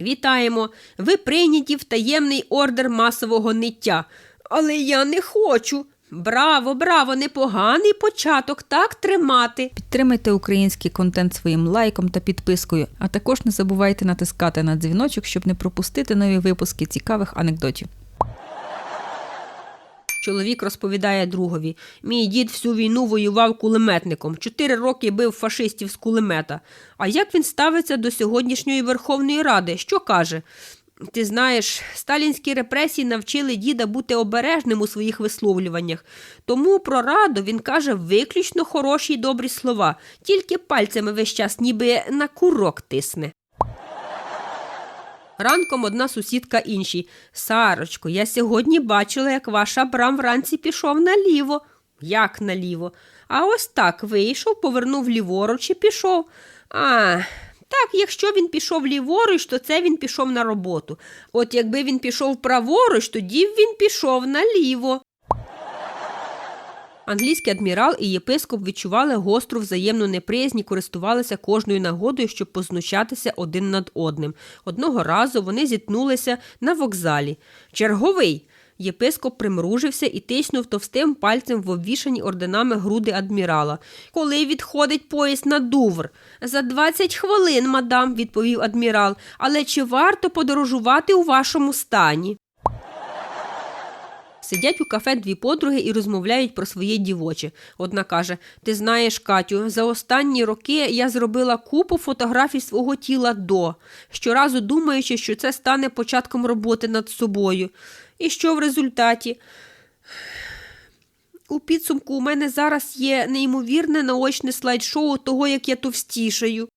Вітаємо! Ви прийняті в таємний ордер масового ниття. Але я не хочу. Браво, браво, непоганий початок, так тримати. Підтримайте український контент своїм лайком та підпискою, а також не забувайте натискати на дзвіночок, щоб не пропустити нові випуски цікавих анекдотів. Чоловік розповідає другові: мій дід всю війну воював кулеметником, чотири роки бив фашистів з кулемета. А як він ставиться до сьогоднішньої Верховної Ради? Що каже? Ти знаєш, сталінські репресії навчили діда бути обережним у своїх висловлюваннях. Тому про раду він каже виключно хороші й добрі слова, тільки пальцями весь час ніби на курок тисне. Ранком одна сусідка іншій. Сарочко, я сьогодні бачила, як ваш Абрам вранці пішов наліво. Як наліво? А ось так вийшов, повернув ліворуч і пішов. А, так, якщо він пішов ліворуч, то це він пішов на роботу. От якби він пішов праворуч, тоді він пішов наліво. Англійський адмірал і єпископ відчували гостру взаємну неприязнь і користувалися кожною нагодою, щоб познущатися один над одним. Одного разу вони зіткнулися на вокзалі. Черговий. Єпископ примружився і тиснув товстим пальцем в обвішані орденами груди адмірала. Коли відходить поїзд на Дувр? За 20 хвилин, мадам, відповів адмірал. Але чи варто подорожувати у вашому стані? Сидять у кафе дві подруги і розмовляють про своє дівоче. Одна каже: Ти знаєш, Катю, за останні роки я зробила купу фотографій свого тіла до, щоразу думаючи, що це стане початком роботи над собою. І що в результаті? У підсумку у мене зараз є неймовірне наочне слайд-шоу того, як я товстішаю.